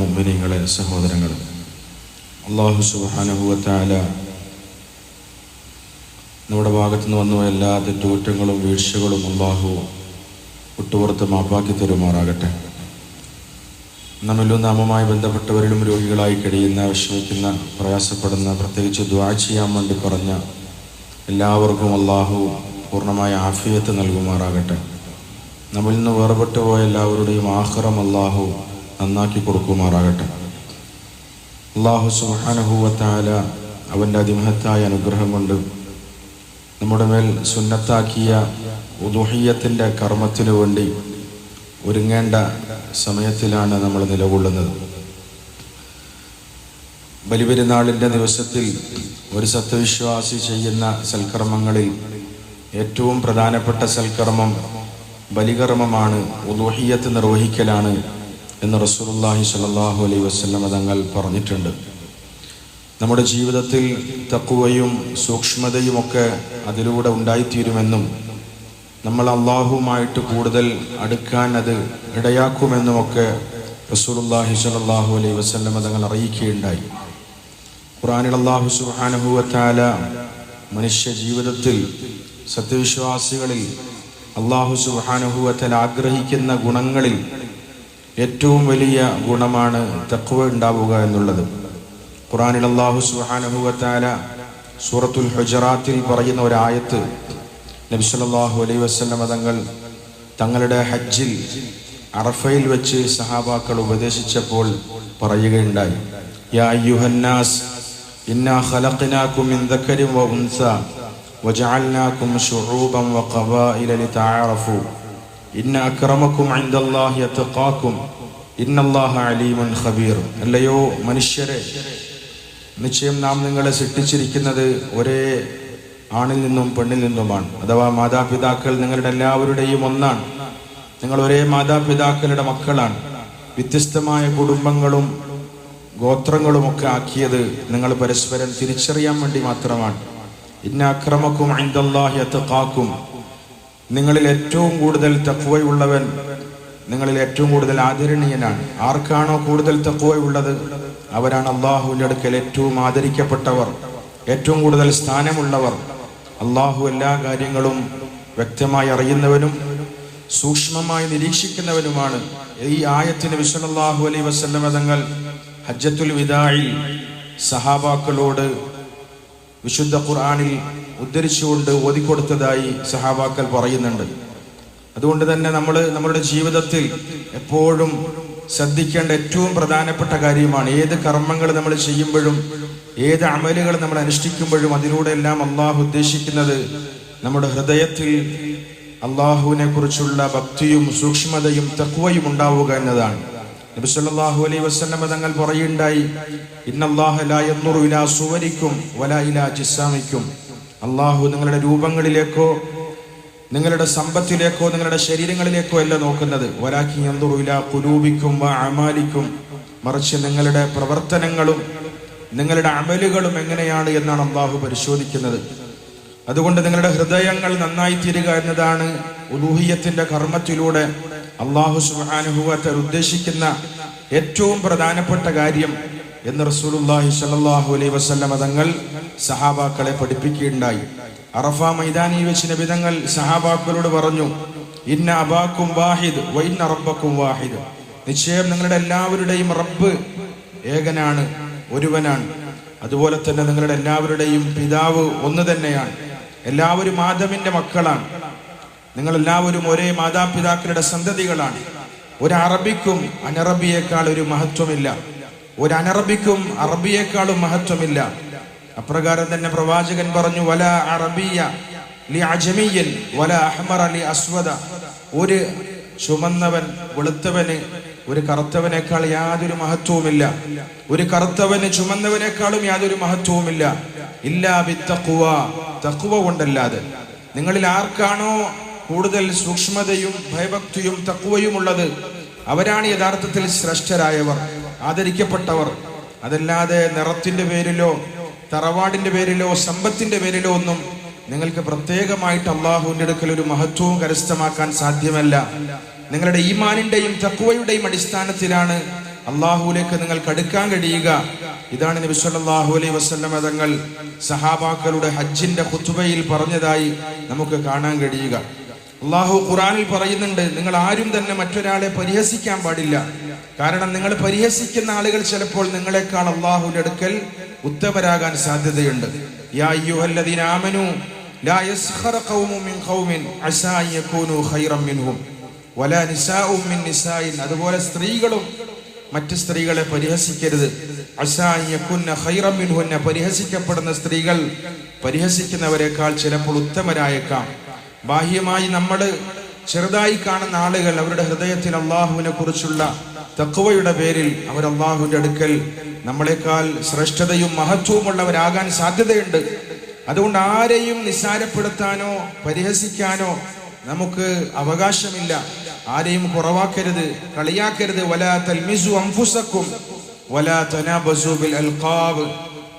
മുമ്പിനിങ്ങളെ സഹോദരങ്ങൾ അള്ളാഹു സുബാനുഭവത്താല നമ്മുടെ ഭാഗത്തു നിന്ന് വന്ന എല്ലാ തെറ്റുകുറ്റങ്ങളും വീഴ്ചകളും അള്ളാഹു വിട്ടുപുറത്ത് മാപ്പാക്കി തരുമാറാകട്ടെ. നമ്മിലും നാമുമായി ബന്ധപ്പെട്ടവരിലും രോഗികളായി കഴിയുന്ന വിഷമിക്കുന്ന പ്രയാസപ്പെടുന്ന പ്രത്യേകിച്ച് ദ്വാ ചെയ്യാൻ വേണ്ടി പറഞ്ഞ എല്ലാവർക്കും അള്ളാഹു പൂർണമായ ആഫിയത്ത് നൽകുമാറാകട്ടെ. നമ്മിൽ നിന്ന് വേർപെട്ടു പോയ എല്ലാവരുടെയും ആഹ്റം അള്ളാഹു നന്നാക്കി കൊടുക്കുമാറാകട്ടെ. അള്ളാഹു സുഹാനഹൂവത്തായ അവന്റെ അതിമഹത്തായ അനുഗ്രഹം കൊണ്ട് നമ്മുടെ മേൽ സുന്നത്താക്കിയ ഉദുഹയ്യത്തിന്റെ കർമ്മത്തിനു വേണ്ടി ഒരുങ്ങേണ്ട സമയത്തിലാണ് നമ്മൾ നിലകൊള്ളുന്നത്. ബലിപെരുന്നാളിന്റെ ദിവസത്തിൽ ഒരു സത്യവിശ്വാസി ചെയ്യുന്ന സൽക്കർമ്മങ്ങളിൽ ഏറ്റവും പ്രധാനപ്പെട്ട സൽക്കർമ്മം ബലികർമ്മമാണ് ഉദുഹയ്യത്ത് നിർവഹിക്കലാണ് എന്ന് റസൂലുള്ളാഹി സ്വല്ലല്ലാഹു അലൈഹി വസല്ലം തങ്ങൾ പറഞ്ഞിട്ടുണ്ട്. നമ്മുടെ ജീവിതത്തിൽ തക്കുവയും സൂക്ഷ്മതയുമൊക്കെ അതിലൂടെ ഉണ്ടായിത്തീരുമെന്നും നമ്മൾ അള്ളാഹുമായിട്ട് കൂടുതൽ അടുക്കാൻ അത് ഇടയാക്കുമെന്നുമൊക്കെ റസൂലുള്ളാഹി സ്വല്ലല്ലാഹു അലൈഹി വസല്ലം തങ്ങൾ അറിയിക്കുകയുണ്ടായി. ഖുറാനിൽ അള്ളാഹു വതആല മനുഷ്യ ജീവിതത്തിൽ സത്യവിശ്വാസികളിൽ അള്ളാഹു വതആല ആഗ്രഹിക്കുന്ന ഗുണങ്ങളിൽ ഏറ്റവും വലിയ ഗുണമാണ് തക്കുവ ഉണ്ടാവുക എന്നുള്ളത്. ഖുറാനിൽ അള്ളാഹു സുബ്ഹാനഹുവത്താല സൂറത്തുൽ ഹുജറാത്തിൽ പറയുന്ന ഒരായത്ത് നബി അലൈ അലൈഹി വസല്ലമ തങ്ങൾ തങ്ങളുടെ ഹജ്ജിൽ അറഫയിൽ വെച്ച് സഹാബാക്കൾ ഉപദേശിച്ചപ്പോൾ പറയുകയുണ്ടായി. യാ യുഹന്നാസ് ഇന്നാ ഖലഖനാകും മിൻ ദക്കരിൻ വ ഉൻസ വജഅൽനാകും ശുഊബൻ വഖബായില ലിതഅറഫു ഇന്ന അക്രമക്കും ഇൻദല്ലാഹി അത്ഖാക്കും ഇന്നല്ലാഹ അലീമുൻ ഖബീർ. അല്ലയോ മനുഷ്യരെ നിശ്ചയം നാം നിങ്ങളെ സൃഷ്ടിച്ചിരിക്കുന്നത് ഒരേ ആണിൽ നിന്നും പെണ്ണിൽ നിന്നുമാണ്. അഥവാ മാതാപിതാക്കൾ നിങ്ങളുടെ എല്ലാവരുടെയും ഒന്നാണ്. നിങ്ങൾ ഒരേ മാതാപിതാക്കളുടെ മക്കളാണ്. വ്യത്യസ്തമായ കുടുംബങ്ങളും ഗോത്രങ്ങളും ഒക്കെ ആക്കിയത് നിങ്ങൾ പരസ്പരം തിരിച്ചറിയാൻ വേണ്ടി മാത്രമാണ്. ഇന്ന അക്രമക്കും ഐന്ദല്ലാഹി അത്തഖാക്കും നിങ്ങളിൽ ഏറ്റവും കൂടുതൽ തക്കുവയുള്ളവൻ നിങ്ങളിൽ ഏറ്റവും കൂടുതൽ ആദരണീയനാണ്. ആർക്കാണോ കൂടുതൽ തക്കുവയുള്ളത് അവരാണ് അള്ളാഹുവിന്റെ അടുക്കൽ ഏറ്റവും ആദരിക്കപ്പെട്ടവർ ഏറ്റവും കൂടുതൽ സ്ഥാനമുള്ളവർ. അള്ളാഹു എല്ലാ കാര്യങ്ങളും വ്യക്തമായി അറിയുന്നവനും സൂക്ഷ്മമായി നിരീക്ഷിക്കുന്നവനുമാണ്. ഈ ആയത്തിന് വിശ്വാഹു അലൈ വസല്ലമ തങ്ങൾ ഹജ്ജത്തുൽ വിദായിൽ സഹാബാക്കളോട് വിശുദ്ധ ഖുർആാനിൽ ഉദ്ധരിച്ചുകൊണ്ട് ഓതിക്കൊടുത്തതായി സഹാബാക്കൾ പറയുന്നുണ്ട്. അതുകൊണ്ട് തന്നെ നമ്മൾ നമ്മുടെ ജീവിതത്തിൽ എപ്പോഴും ശ്രദ്ധിക്കേണ്ട ഏറ്റവും പ്രധാനപ്പെട്ട കാര്യമാണ് ഏത് കർമ്മങ്ങൾ നമ്മൾ ചെയ്യുമ്പോഴും ഏത് അമലുകൾ നമ്മൾ അനുഷ്ഠിക്കുമ്പോഴും അതിലൂടെ എല്ലാം അള്ളാഹു ഉദ്ദേശിക്കുന്നത് നമ്മുടെ ഹൃദയത്തിൽ അള്ളാഹുവിനെ കുറിച്ചുള്ള ഭക്തിയും സൂക്ഷ്മതയും തക്കുവയും ഉണ്ടാവുക എന്നതാണ്. നബി സല്ലല്ലാഹു അലൈഹി വസല്ലം തങ്ങൾ പറയുണ്ടായി ഇന്നല്ലാഹു ലാ യൻദുറു ഇലാ സുവരിക്കും വലാ ഇലാ ജിസാമിക്കും അള്ളാഹു നിങ്ങളുടെ രൂപങ്ങളിലേക്കോ നിങ്ങളുടെ സമ്പത്തിലേക്കോ നിങ്ങളുടെ ശരീരങ്ങളിലേക്കോ അല്ല നോക്കുന്നത്. വലാക്കി ഖുലൂബിക്കും വ അമാലിക്കും. മറിച്ച് നിങ്ങളുടെ പ്രവർത്തനങ്ങളും നിങ്ങളുടെ അമലുകളും എങ്ങനെയാണ് എന്നാണ് അള്ളാഹു പരിശോധിക്കുന്നത്. അതുകൊണ്ട് നിങ്ങളുടെ ഹൃദയങ്ങൾ നന്നായി തീരുക എന്നതാണ് ഉലൂഹിയത്തിന്റെ കർമ്മത്തിലൂടെ അള്ളാഹു സുബാനുഭവത്തെ ഉദ്ദേശിക്കുന്ന ഏറ്റവും പ്രധാനപ്പെട്ട കാര്യം എന്ന് റസൂലുല്ലാഹി സല്ലാഹു അലൈ വസല്ലമ തങ്ങൾ സഹാബാക്കളെ പഠിപ്പിക്കുകയുണ്ടായി. അറഫ മൈതാനിയിൽ വെച്ച് നബിതങ്ങൾ സഹാബാക്കളോട് പറഞ്ഞു ഇന്ന അബാക്കും വാഹിദ് വൈന്ന റബ്ബക്കും വാഹിദ്. നിശ്ചയം നിങ്ങളുടെ എല്ലാവരുടെയും റബ്ബ് ഏകനാണ് ഒരുവനാണ്. അതുപോലെ തന്നെ നിങ്ങളുടെ എല്ലാവരുടെയും പിതാവ് ഒന്ന് തന്നെയാണ്. എല്ലാവരും ആദമിന്റെ മക്കളാണ്. നിങ്ങൾ എല്ലാവരും ഒരേ മാതാപിതാക്കളുടെ സന്തതികളാണ്. ഒരു അറബിക്കും അനറബിയേക്കാൾ ഒരു മഹത്വമില്ല. ഒരു അനറബിക്കും അറബിയേക്കാളും മഹത്വമില്ല. അപ്രകാരം തന്നെ പ്രവാചകൻ പറഞ്ഞു വല അറബിയ ലി അജമിയൻ വല അഹ്മർ അലി അസ്വദ. ഒരു ചുമന്നവൻ വെളുത്തവന് ഒരു കറുത്തവനേക്കാൾ യാതൊരു മഹത്വവുമില്ല. ഒരു കറുത്തവന് ചുമന്നവനേക്കാളും യാതൊരു മഹത്വവുമില്ല. ഇല്ലാ വിത്തക്കുവ തക്കുവ കൊണ്ടല്ലാതെ. നിങ്ങളിൽ ആർക്കാണോ കൂടുതൽ സൂക്ഷ്മതയും ഭയഭക്തിയും തക്കുവയും ഉള്ളത് അവരാണ് യഥാർത്ഥത്തിൽ ശ്രേഷ്ഠരായവർ ആദരിക്കപ്പെട്ടവർ. അതല്ലാതെ നിറത്തിന്റെ പേരിലോ തറവാടിന്റെ പേരിലോ സമ്പത്തിന്റെ പേരിലോ ഒന്നും നിങ്ങൾക്ക് പ്രത്യേകമായിട്ട് അള്ളാഹുവിന്റെ അടുക്കൽ ഒരു മഹത്വവും കരസ്ഥമാക്കാൻ സാധ്യമല്ല. നിങ്ങളുടെ ഈമാനിന്റെയും തക്കുവയുടെയും അടിസ്ഥാനത്തിലാണ് അള്ളാഹുവിലേക്ക് നിങ്ങൾക്ക് അടുക്കാൻ കഴിയുക. ഇതാണ് നബി സല്ലല്ലാഹു അലൈഹി വസല്ലം തങ്ങൾ സഹാബാക്കളുടെ ഹജ്ജിന്റെ ഖുത്ബയിൽ പറഞ്ഞതായി നമുക്ക് കാണാൻ കഴിയുക. അള്ളാഹു ഖുറാനിൽ പറയുന്നുണ്ട് നിങ്ങൾ ആരും തന്നെ മറ്റൊരാളെ പരിഹസിക്കാൻ പാടില്ല. കാരണം നിങ്ങൾ പരിഹസിക്കുന്ന ആളുകൾ ചിലപ്പോൾ നിങ്ങളെക്കാൾ അള്ളാഹുവിന്റെ അടുക്കൽ ഉത്തമരാകാൻ സാധ്യതയുണ്ട്. അതുപോലെ സ്ത്രീകളും മറ്റ് സ്ത്രീകളെ പരിഹസിക്കരുത്. പരിഹസിക്കപ്പെടുന്ന സ്ത്രീകൾ പരിഹസിക്കുന്നവരെക്കാൾ ചിലപ്പോൾ ഉത്തമരായേക്കാം. ബാഹ്യമായി നമ്മൾ ചെറുതായി കാണുന്ന ആളുകൾ അവരുടെ ഹൃദയത്തിൽ അള്ളാഹുവിനെ കുറിച്ചുള്ള തക്കുവയുടെ പേരിൽ അവർ അള്ളാഹുവിന്റെ അടുക്കൽ നമ്മളെക്കാൾ ശ്രേഷ്ഠതയും മഹത്വമുള്ളവരാകാൻ സാധ്യതയുണ്ട്. അതുകൊണ്ട് ആരെയും നിസ്സാരപ്പെടുത്താനോ പരിഹസിക്കാനോ നമുക്ക് അവകാശമില്ല. ആരെയും കുറവാക്കരുത് കളിയാക്കരുത്. വലാ തൽമിസു അംഫുസക്കും വലാ തനാബസു ബിൽ അൽഖാബ്.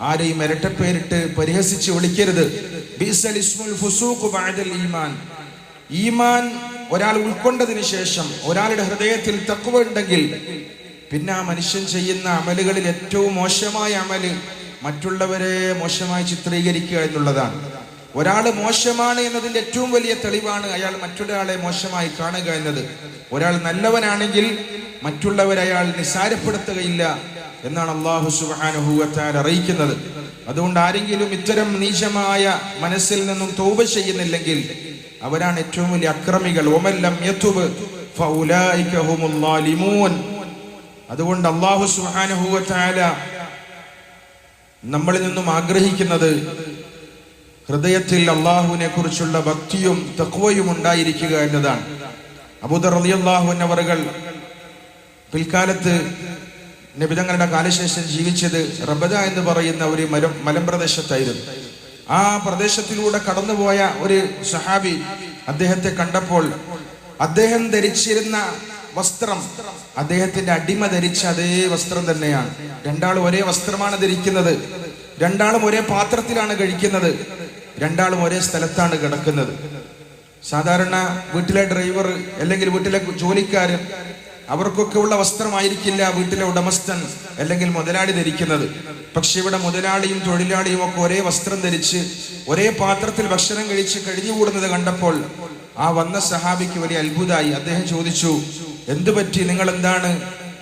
ആരെയും ഇരട്ടപ്പേരിട്ട് പരിഹസിച്ച് വിളിക്കരുത്. ഈമാൻ. ഒരാൾ ഉൾക്കൊണ്ടതിന് ശേഷം ഒരാളുടെ ഹൃദയത്തിൽ തക്കുവ ഉണ്ടെങ്കിൽ പിന്നെ ആ മനുഷ്യൻ ചെയ്യുന്ന അമലുകളിൽ ഏറ്റവും മോശമായ അമൽ മറ്റുള്ളവരെ മോശമായി ചിത്രീകരിക്കുക എന്നുള്ളതാണ്. ഒരാൾ മോശമാണ് എന്നതിന്റെ ഏറ്റവും വലിയ തെളിവാണ് അയാൾ മറ്റൊരാളെ മോശമായി കാണുക എന്നത്. ഒരാൾ നല്ലവനാണെങ്കിൽ മറ്റുള്ളവരയാൾ നിസാരപ്പെടുത്തുകയില്ല എന്നാണ് അള്ളാഹു സുബാനുഭൂവത്താൽ അറിയിക്കുന്നത്. അതുകൊണ്ട് ആരെങ്കിലും ഇത്തരം നീചമായ മനസ്സിൽ നിന്നും തോപ ചെയ്യുന്നില്ലെങ്കിൽ അവരാണ് ഏറ്റവും വലിയ അക്രമികൾ ഒമല്ലം. അതുകൊണ്ട് അള്ളാഹു സുബാനുഭൂവത്താല നമ്മളിൽ നിന്നും ആഗ്രഹിക്കുന്നത് ഹൃദയത്തിൽ അള്ളാഹുവിനെ കുറിച്ചുള്ള ഭക്തിയും തക്വയും ഉണ്ടായിരിക്കുക എന്നതാണ് അബൂദർ റളിയല്ലാഹു അൻഹു പിൽക്കാലത്ത് നബിതങ്ങളുടെ കാലശേഷം ജീവിച്ചത് റബദ എന്ന് പറയുന്ന ഒരു മലം മലമ്പ്രദേശത്തായിരുന്നു ആ പ്രദേശത്തിലൂടെ കടന്നുപോയ ഒരു സഹാബി അദ്ദേഹത്തെ കണ്ടപ്പോൾ അദ്ദേഹം ധരിച്ചിരുന്ന വസ്ത്രം അദ്ദേഹത്തിന്റെ അടിമ ധരിച്ച അതേ വസ്ത്രം തന്നെയാണ്. രണ്ടാളും ഒരേ വസ്ത്രമാണ് ധരിക്കുന്നത്. രണ്ടാളും ഒരേ പാത്രത്തിലാണ് കഴിക്കുന്നത്. രണ്ടാളും ഒരേ സ്ഥലത്താണ് കിടക്കുന്നത്. സാധാരണ വീട്ടിലെ ഡ്രൈവർ അല്ലെങ്കിൽ വീട്ടിലെ ജോലിക്കാരൻ അവർക്കൊക്കെ ഉള്ള വസ്ത്രമായിരിക്കില്ല വീട്ടിലെ ഉടമസ്ഥൻ അല്ലെങ്കിൽ മുതലാളി ധരിക്കുന്നത്. പക്ഷെ ഇവിടെ മുതലാളിയും തൊഴിലാളിയും ഒക്കെ ഒരേ വസ്ത്രം ധരിച്ച് ഒരേ പാത്രത്തിൽ ഭക്ഷണം കഴിച്ച് കഴിഞ്ഞുകൂടുന്നത് കണ്ടപ്പോൾ ആ വന്ന സഹാബിക്ക് വലിയ അത്ഭുതമായി. അദ്ദേഹം ചോദിച്ചു എന്തു പറ്റി? നിങ്ങൾ എന്താണ്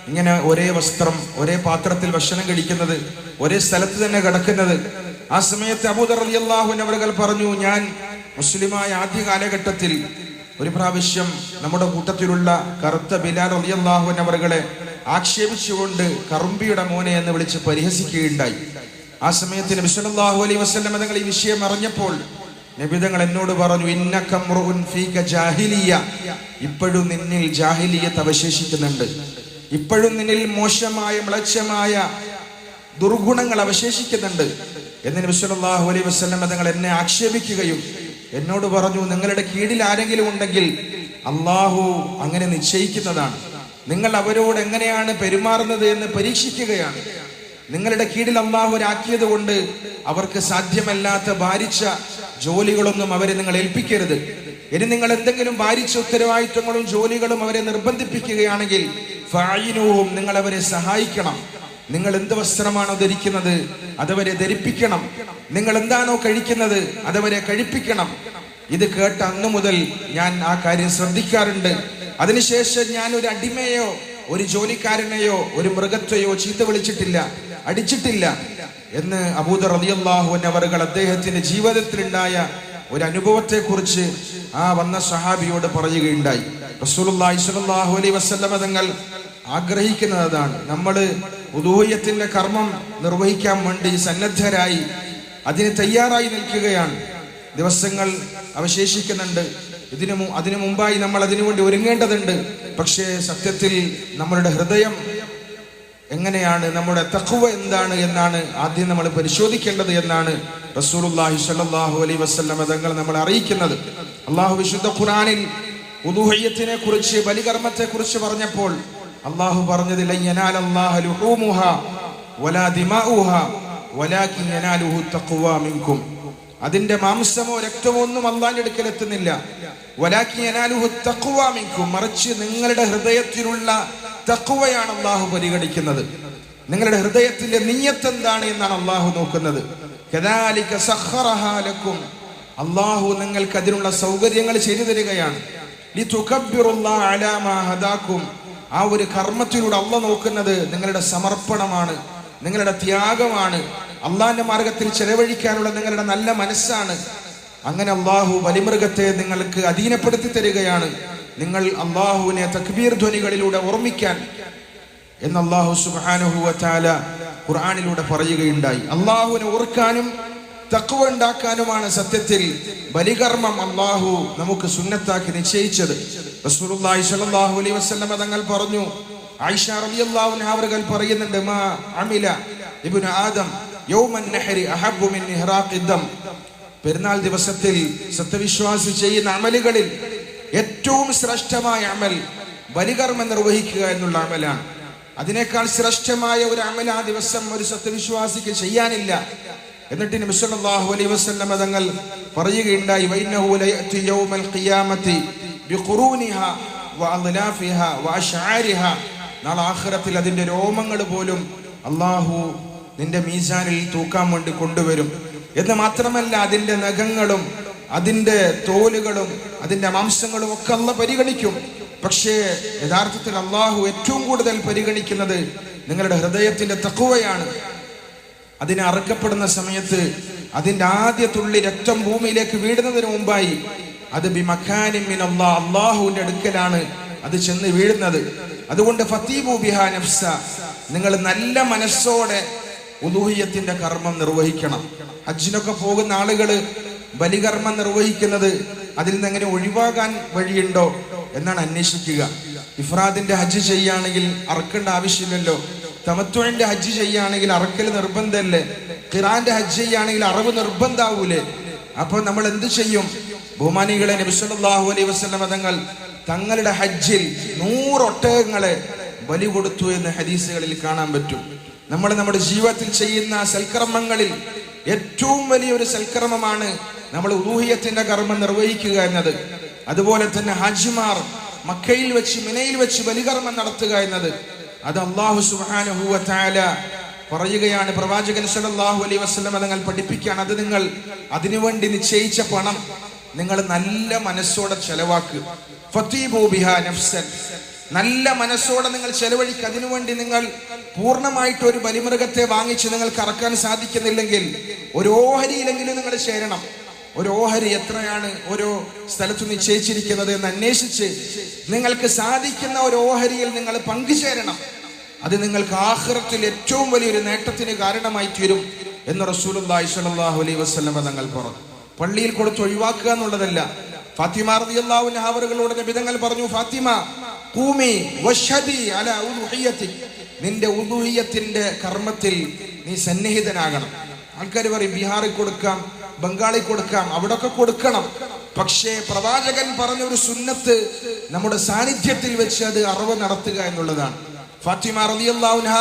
ഇങ്ങനെ ഒരേ വസ്ത്രം ഒരേ പാത്രത്തിൽ ഭക്ഷണം കഴിക്കുന്നത് ഒരേ സ്ഥലത്ത് തന്നെ കിടക്കുന്നത്? ആ സമയത്ത് അബൂദർ അലി അള്ളാഹുൻ അവർ പറഞ്ഞു ഞാൻ മുസ്ലിമായ ആദ്യ കാലഘട്ടത്തിൽ ഒരു പ്രാവശ്യം നമ്മുടെ കൂട്ടത്തിലുള്ള കറുത്ത ബിലാൽ അലിയാഹുൻ അവറുകളെ ആക്ഷേപിച്ചുകൊണ്ട് കറുമ്പിയുടെ മോനെ എന്ന് വിളിച്ച് പരിഹസിക്കുകയുണ്ടായി. ആ സമയത്ത് നബിസ്വല്ലാഹു അലൈ വസ്ലം തങ്ങൾ ഈ വിഷയം അറിഞ്ഞപ്പോൾ നബിതങ്ങൾ എന്നോട് പറഞ്ഞു ഇന്നക്കമ്രുഉൻ ഫീക ജാഹിലിയ. ഇപ്പോഴും നിന്നിൽ ജാഹിലിയത്ത് അവശേഷിക്കുന്നുണ്ട്. ഇപ്പോഴും നിന്നിൽ മോശമായ മ്ലേച്ഛമായ ദുർഗുണങ്ങൾ അവശേഷിക്കുന്നുണ്ട്. എന്ന് നബിസ്വല്ലാഹു അലൈ വസ്ലം തങ്ങൾ എന്നെ ആക്ഷേപിക്കുകയും എന്നോട് പറഞ്ഞു നിങ്ങളുടെ കീഴിൽ ആരെങ്കിലും ഉണ്ടെങ്കിൽ അള്ളാഹു അങ്ങനെ നിശ്ചയിക്കുന്നതാണ്. നിങ്ങൾ അവരോട് എങ്ങനെയാണ് പെരുമാറുന്നത് എന്ന് പരീക്ഷിക്കുകയാണ്. നിങ്ങളുടെ കീഴിൽ അള്ളാഹു ഒരാക്കിയത് കൊണ്ട് അവർക്ക് സാധ്യമല്ലാത്ത ഭാരിച്ച ജോലികളൊന്നും അവരെ നിങ്ങൾ ഏൽപ്പിക്കരുത്. ഇനി നിങ്ങൾ എന്തെങ്കിലും ഭാരിച്ച ഉത്തരവാദിത്വങ്ങളും ജോലികളും അവരെ നിർബന്ധിപ്പിക്കുകയാണെങ്കിൽ ഫായിനവും നിങ്ങൾ അവരെ സഹായിക്കണം. നിങ്ങൾ എന്ത് വസ്ത്രമാണോ ധരിക്കുന്നത് അതവരെ ധരിപ്പിക്കണം. നിങ്ങൾ എന്താണോ കഴിക്കുന്നത് അതവരെ കഴിപ്പിക്കണം. ഇത് കേട്ട അന്ന് മുതൽ ഞാൻ ആ കാര്യം ശ്രദ്ധിക്കാറുണ്ട്. അതിനുശേഷം ഞാൻ ഒരു അടിമയോ ഒരു ജോലിക്കാരനെയോ ഒരു മൃഗത്തെയോ ചീത്ത വിളിച്ചിട്ടില്ല അടിച്ചിട്ടില്ല എന്ന് അബൂദർ റളിയല്ലാഹു അവറുകൾ അദ്ദേഹത്തിന്റെ ജീവിതത്തിലുണ്ടായ ഒരു അനുഭവത്തെ കുറിച്ച് ആ വന്ന സഹാബിയോട് പറയുകയുണ്ടായി. റസൂലുള്ളാഹി സ്വല്ലല്ലാഹു അലൈഹി വസല്ലമ തങ്ങൾ ആഗ്രഹിക്കുന്നതാണ് നമ്മൾ ഉദൂഹ്യത്തിന്റെ കർമ്മം നിർവഹിക്കാൻ വേണ്ടി സന്നദ്ധരായി അതിന് തയ്യാറായി നിൽക്കുകയാണ്. ദിവസങ്ങൾ അവശേഷിക്കുന്നുണ്ട്. ഇതിനു അതിനു മുമ്പായി നമ്മൾ അതിനുവേണ്ടി ഒരുങ്ങേണ്ടതുണ്ട്. പക്ഷേ സത്യത്തിൽ നമ്മളുടെ ഹൃദയം എങ്ങനെയാണ് നമ്മുടെ തഖ്വ എന്താണ് എന്നാണ് ആദ്യം നമ്മൾ പരിശോധിക്കേണ്ടത് എന്നാണ് റസൂലുള്ളാഹി സ്വല്ലല്ലാഹു അലൈഹി വസല്ലം തങ്ങൾ നമ്മൾ അറിയിക്കുന്നത്. അള്ളാഹു വിശുദ്ധ ഖുർആനിൽ ഉദുഹയ്യത്തിനെ കുറിച്ച് ബലികർമ്മത്തെ കുറിച്ച് പറഞ്ഞപ്പോൾ അള്ളാഹു പറഞ്ഞത് ലൻ യനാലല്ലാഹ ലുഹൂമുഹ വലാ ദിമാഉഹ വലാകിൻ യനാലുഹു തഖ്വ മിൻകും. അതിന്റെ മാംസമോ രക്തമോ ഒന്നും അള്ളാന്റെ അടുക്കൽ എത്തുന്നില്ല. മറിച്ച് നിങ്ങളുടെ ഹൃദയത്തിലുള്ള തക്കുവയാണ് അള്ളാഹു പരിഗണിക്കുന്നത്. നിങ്ങളുടെ ഹൃദയത്തിന്റെ നീയത്ത് എന്താണ് എന്നാണ് അള്ളാഹു നോക്കുന്നത്. അള്ളാഹു നിങ്ങൾക്ക് അതിനുള്ള സൗകര്യങ്ങൾ ചെയ്തു തരികയാണ്. ആ ഒരു കർമ്മത്തിലൂടെ അള്ള നോക്കുന്നത് നിങ്ങളുടെ സമർപ്പണമാണ് നിങ്ങളുടെ ത്യാഗമാണ്. അള്ളാന്റെ മാർഗത്തിൽ ചെലവഴിക്കാനുള്ള നിങ്ങളുടെ നല്ല മനസ്സാണ്. അങ്ങനെ അള്ളാഹു വലിമൃഗത്തെ നിങ്ങൾക്ക് അധീനപ്പെടുത്തി തരികയാണ്. നിങ്ങൾ അള്ളാഹുവിനെ തക്ബീർ ധ്വനികളിലൂടെ ഓർമ്മിക്കാൻ എന്ന് അള്ളാഹു സുബ്ഹാനഹു വതആല ഖുർആനിലൂടെ പറയുകയുണ്ടായി. അള്ളാഹുവിനെ ഓർക്കാനും തക്കുവ ഉണ്ടാക്കാനുമാണ് സത്യത്തിൽ ബലികർമ്മം അള്ളാഹു നമുക്ക് സുന്നത്താക്കി നിശ്ചയിച്ചത്. റസൂലുള്ളാഹി സ്വല്ലല്ലാഹു അലൈഹി വസല്ലം തങ്ങൾ പറഞ്ഞു ആയിഷ റളിയല്ലാഹു പറയുന്നുണ്ട് മാ ഇബ്നു ആദം അഹബ്ബു മിൻ ദം. പെരുന്നാൾ ദിവസത്തിൽ സത്യവിശ്വാസി ചെയ്യുന്ന അമലുകളിൽ ഏറ്റവും ശ്രേഷ്ഠമായ അമൽ ബലികർമ്മം നിർവഹിക്കുക എന്നുള്ള അമലാണ്. അതിനേക്കാൾ ശ്രേഷ്ഠമായ ഒരു അമൽ ആ ദിവസം ഒരു സത്യവിശ്വാസിക്ക് ചെയ്യാനില്ല. എന്നിട്ട് നബി സല്ലല്ലാഹു അലൈഹി വസല്ലം തങ്ങൾ പറയുകയുണ്ടായി നാളെ ആഖിറത്തിൽ അതിന്റെ രോമങ്ങൾ പോലും അള്ളാഹു നിന്റെ മീസാനിൽ തൂക്കാൻ വേണ്ടി കൊണ്ടുവരും. എന്ന് മാത്രമല്ല അതിന്റെ നഖങ്ങളും അതിന്റെ തോലുകളും അതിന്റെ മാംസങ്ങളും ഒക്കെ അല്ല പരിഗണിക്കും. പക്ഷേ യഥാർത്ഥത്തിൽ അള്ളാഹു ഏറ്റവും കൂടുതൽ പരിഗണിക്കുന്നത് നിങ്ങളുടെ ഹൃദയത്തിന്റെ തക്കുവയാണ് അതിനെ അറുക്കപ്പെടുന്ന സമയത്ത് അതിന്റെ ആദ്യ തുള്ളി രക്തം ഭൂമിയിലേക്ക് വീഴുന്നതിന് മുമ്പായി അത് ബിമഖാനിമിൻ അള്ളാ അള്ളാഹുവിന്റെ അടുക്കലാണ് അത് ചെന്ന് വീഴുന്നത്. അതുകൊണ്ട് ഫത്തീബു ബിഹാ നഫ്സ നിങ്ങൾ നല്ല മനസ്സോടെ ഉദൂഹിയത്തിന്റെ കർമ്മം നിർവഹിക്കണം. ഹജ്ജിനൊക്കെ പോകുന്ന ആളുകൾ ബലികർമ്മം നിർവഹിക്കുന്നത് അതിൽ നിന്ന് എങ്ങനെ ഒഴിവാകാൻ വഴിയുണ്ടോ എന്നാണ് അന്വേഷിക്കുക. ഇഫ്രാദിന്റെ ഹജ്ജ് ചെയ്യുകയാണെങ്കിൽ അറക്കേണ്ട ആവശ്യമില്ലല്ലോ. തമത്വന്റെ ഹജ്ജ് ചെയ്യുകയാണെങ്കിൽ അറക്കൽ നിർബന്ധമല്ലേ ഖിറാന്റെ ഹജ്ജ് ചെയ്യുകയാണെങ്കിൽ അറിവ് നിർബന്ധാവൂലേ? അപ്പൊ നമ്മൾ എന്ത് ചെയ്യും? ബഹുമാനികളെ നബിസ്വല്ലാഹു അലൈ വസ്ലം തങ്ങൾ തങ്ങളുടെ ഹജ്ജിൽ നൂറൊട്ടകങ്ങളെ ബലി കൊടുത്തു എന്ന് ഹദീസുകളിൽ കാണാൻ പറ്റും. നമ്മൾ നമ്മുടെ ജീവിതത്തിൽ ചെയ്യുന്ന സൽക്കർമ്മങ്ങളിൽ ഏറ്റവും വലിയൊരു സൽക്കർമ്മമാണ് നമ്മൾ ഉദൂഹിയത്തിന്റെ കർമ്മം നിർവഹിക്കുക എന്നത്. അതുപോലെ തന്നെ ഹാജിമാർ മക്കയിൽ വെച്ച് മിനയിൽ വെച്ച് ബലികർമ്മം നടത്തുക എന്നത്. അത് അള്ളാഹു തആല പറയുകയാണ്. പ്രവാചകൻ സല്ലല്ലാഹു അലൈ വസല്ലം നിങ്ങൾ പഠിപ്പിക്കുകയാണ് അത് നിങ്ങൾ അതിനുവേണ്ടി നിശ്ചയിച്ച പണം നിങ്ങൾ നല്ല മനസ്സോടെ ചെലവാക്കുക നല്ല മനസ്സോടെ നിങ്ങൾ ചെലവഴിക്കുക അതിനുവേണ്ടി നിങ്ങൾ പൂർണമായിട്ട് ഒരു ബലിമൃഗത്തെ വാങ്ങിച്ച് നിങ്ങൾക്ക് അറക്കാൻ സാധിക്കുന്നില്ലെങ്കിൽ ഒരു ഓഹരിയിലെങ്കിലും നിങ്ങൾ ചേരണം. ഒരു ഓഹരി എത്രയാണ് ഓരോ സ്ഥലത്ത് നിശ്ചയിച്ചിരിക്കുന്നത് എന്ന് അന്വേഷിച്ച് നിങ്ങൾക്ക് സാധിക്കുന്ന ഒരു ഓഹരിയിൽ നിങ്ങൾ പങ്കുചേരണം. അത് നിങ്ങൾക്ക് ആഹ്റത്തിൽ ഏറ്റവും വലിയൊരു നേട്ടത്തിന് കാരണമായി തീരും എന്ന് റസൂലുള്ളാഹി സ്വല്ലല്ലാഹു അലൈഹി വസല്ലം തങ്ങൾ പറഞ്ഞു. പള്ളിയിൽ കൊടുത്ത് ഒഴിവാക്കുക എന്നുള്ളതല്ല. ഫാത്തിമ റളിയല്ലാഹു അൻഹ അവറുകളോട് നബി തങ്ങൾ പറഞ്ഞു ഫാത്തിമ ഖൂമി വഷ്ഹദി അലാ ഉദുഹിയതി നിന്റെ ഉദുഹിയത്തിന്റെ കർമ്മത്തിൽ നീ സന്നിഹിതനാകണം. ആൾക്കാർ പറയും ബീഹാറിൽ കൊടുക്കാം ബംഗാളിൽ കൊടുക്കാം അവിടൊക്കെ കൊടുക്കണം. പക്ഷേ പ്രവാചകൻ പറഞ്ഞ ഒരു സുന്നത്ത് നമ്മുടെ സാന്നിധ്യത്തിൽ വെച്ച് അത് അറിവ് നടത്തുക എന്നുള്ളതാണ്. ഫാത്തിമ റളിയല്ലാഹു അൻഹ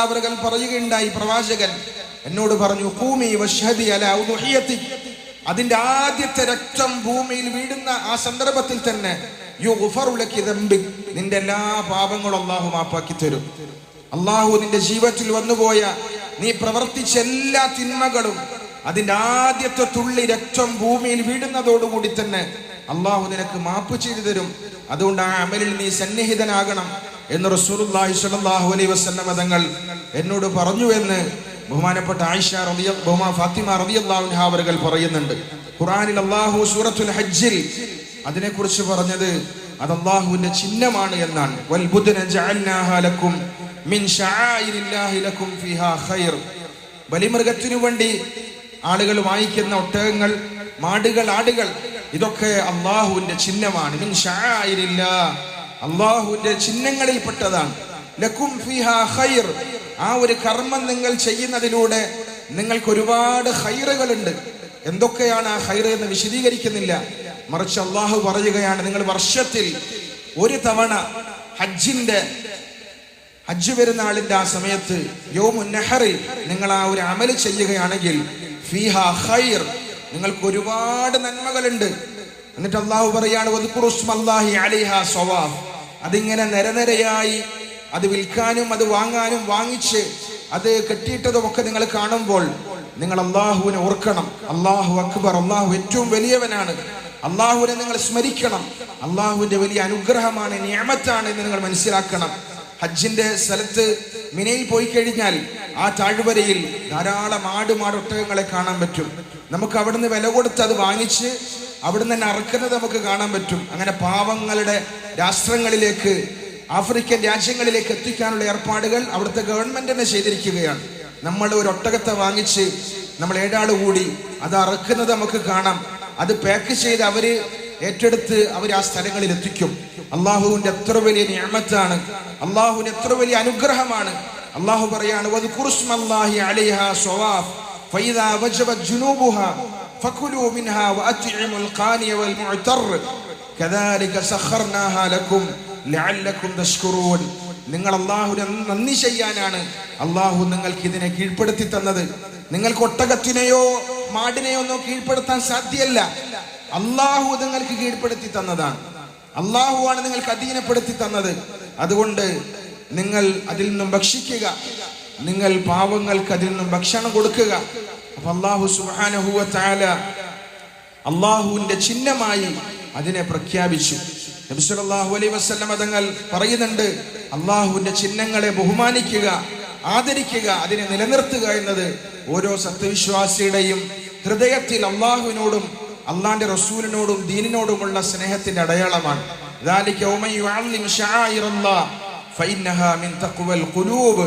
പറയുകയുണ്ടായി പ്രവാചകൻ എന്നോട് പറഞ്ഞു ഭൂമി വഷ്ഹദി അല ഉദുഹിയതി അതിന്റെ ആദ്യത്തെ രക്തം ഭൂമിയിൽ വീടുന്ന ആ സന്ദർഭത്തിൽ തന്നെ. നിന്റെ എല്ലാ പാപങ്ങളും അള്ളാഹു മാപ്പാക്കി തരും. അള്ളാഹു നിന്റെ ജീവിതത്തിൽ വന്നുപോയ നീ പ്രവർത്തിച്ച എല്ലാ തിന്മകളും അതിന്റെ ആദ്യത്തെ തുള്ളി രക്തം ഭൂമിയിൽ വീടുന്നതോടുകൂടി തന്നെ അള്ളാഹു നിനക്ക് മാപ്പ് ചെയ്തു തരും. അതുകൊണ്ട് ആ അമലിൽ നീ സന്നിഹിതനാകണം. എന്ന് റസൂലുല്ലാഹി സ്വല്ലല്ലാഹു അലൈഹി വസല്ലം തങ്ങൾ എന്നോട് പറഞ്ഞു എന്ന് ബഹുമാനപ്പെട്ട ആയിഷ റളിയ ബഹുമാ ഫാത്തിമ റളിയല്ലാഹു പറയുന്നുണ്ട്. ഖുർആനിൽ അല്ലാഹു സൂറത്തുൽ ഹജ്ജിൽ അതിനെക്കുറിച്ച് പറഞ്ഞത് അത് അള്ളാഹുവിന്റെ ചിഹ്നമാണ് എന്നാണ്. ജഅൽനാഹ ലക്കും മിൻ ലക്കും ബലിമൃഗത്തിനു വേണ്ടി ആളുകൾ വായിക്കുന്ന ഒട്ടകങ്ങൾ മാടുകൾ ആടുകൾ ഇതൊക്കെ അള്ളാഹുവിന്റെ ചിഹ്നമാണ്. മിൻ ശആയിരില്ലാഹ് അള്ളാഹുവിന്റെ ചിഹ്നങ്ങളിൽപ്പെട്ടതാണ്. ലക്കും ഖൈർ. ആ ഒരു കർമ്മം നിങ്ങൾ ചെയ്യുന്നതിലൂടെ നിങ്ങൾക്ക് ഒരുപാട് ഹൈറുകളുണ്ട് എന്തൊക്കെയാണ് ആ ഹൈറ് എന്ന് വിശദീകരിക്കുന്നില്ല. മറിച്ച് അള്ളാഹു പറയുകയാണ് നിങ്ങൾ വർഷത്തിൽ ഒരു തവണ ഹജ്ജിന്റെ ഹജ്ജ് പെരുന്നാളിന്റെ ആ സമയത്ത് യോമു നെഹറിൽ നിങ്ങൾ ആ ഒരു അമൽ ചെയ്യുകയാണെങ്കിൽ ഫീഹ ഖൈർ നിങ്ങൾക്ക് ഒരുപാട് നന്മകളുണ്ട്. എന്നിട്ട് അള്ളാഹു പറയാണ് അലിഹ സ്വഭാവം അലൈഹാ സ്വവാഫ്." അതിങ്ങനെ നിരനിരയായി അത് വിൽക്കാനും അത് വാങ്ങാനും വാങ്ങിച്ച് അത് കെട്ടിയിട്ടതുമൊക്കെ നിങ്ങൾ കാണുമ്പോൾ നിങ്ങൾ അള്ളാഹുവിനെ ഓർക്കണം. അള്ളാഹു അക്ബർ അള്ളാഹു ഏറ്റവും വലിയവനാണ്. അള്ളാഹുവിനെ നിങ്ങൾ സ്മരിക്കണം. അള്ളാഹുവിന്റെ വലിയ അനുഗ്രഹമാണ് നിയമത്താണ് എന്ന് നിങ്ങൾ മനസ്സിലാക്കണം. ഹജ്ജിന്റെ സ്ഥലത്ത് മിനയിൽ പോയി കഴിഞ്ഞാൽ ആ താഴ്വരയിൽ ധാരാളം ആട് മാടൊട്ടകങ്ങളെ കാണാൻ പറ്റും. നമുക്ക് അവിടുന്ന് വില കൊടുത്ത് അത് വാങ്ങിച്ച് അവിടുന്ന് തന്നെ അറക്കുന്നത് നമുക്ക് കാണാൻ പറ്റും. അങ്ങനെ പാവങ്ങളുടെ രാഷ്ട്രങ്ങളിലേക്ക് ആഫ്രിക്കൻ രാജ്യങ്ങളിലേക്ക് എത്തിക്കാനുള്ള ഏർപ്പാടുകൾ അവിടുത്തെ ഗവൺമെന്റ് തന്നെ ചെയ്തിരിക്കുകയാണ്. നമ്മൾ ഒരു ഒട്ടകത്തെ വാങ്ങിച്ച് നമ്മൾ ഏഴാൾ കൂടി അത് അറക്കുന്നത് നമുക്ക് കാണാം. അത് പാക്ക് ചെയ്ത് അവർ ഏറ്റെടുത്ത് അവർ ആ സ്ഥലങ്ങളിൽ എത്തിക്കും. അള്ളാഹുവിന്റെ എത്ര വലിയ ഞാമത്താണ് അള്ളാഹുവിന് എത്ര വലിയ അനുഗ്രഹമാണ്. അള്ളാഹു പറയാണ് "വദ്കുറു منها وأتعموا القاني والمعتر. كذلك سخرناها لكم لعلكم تشكرون. നിങ്ങൾ അള്ളാഹുവിനെ നന്ദി ചെയ്യാനാണ്. അള്ളാഹു നിങ്ങൾക്ക് ഇതിനെ കീഴ്പ്പെടുത്തി തന്നത്. നിങ്ങൾക്ക് ഒട്ടകത്തിനെയോ മാടിനെയോ ഒന്നും കീഴ്പ്പെടുത്താൻ സാധ്യല്ല. അള്ളാഹു നിങ്ങൾക്ക് കീഴ്പ്പെടുത്തി തന്നതാണ്. അള്ളാഹുവാണ് നിങ്ങൾക്ക് അധീനപ്പെടുത്തി തന്നത്. അതുകൊണ്ട് നിങ്ങൾ അതിൽ നിന്നും ഭക്ഷിക്കുക. നിങ്ങൾ പാവങ്ങൾക്ക് അതിൽ നിന്നും ഭക്ഷണം കൊടുക്കുക. അപ്പൊ അള്ളാഹു സുബ്ഹാനഹു താല അള്ളാഹുവിന്റെ ചിഹ്നമായി അതിനെ പ്രഖ്യാപിച്ചു നബി സല്ലല്ലാഹു അലൈഹി വസല്ലമ തങ്ങൾ പറയുന്നുണ്ട് അള്ളാഹുവിന്റെ ചിഹ്നങ്ങളെ ബഹുമാനിക്കുക ആദരിക്കുക അതിനെ നിലനിർത്തുക എന്നത് ഓരോ സത്യവിശ്വാസിയുടെയും ഹൃദയത്തിൽ അള്ളാഹുവിനോടും അള്ളാന്റെ റസൂലിനോടും ദീനിനോടുമുള്ള സ്നേഹത്തിന്റെ അടയാളമാണ് ذلك ومن يعظم شعائر الله فإنها من تقوى القلوب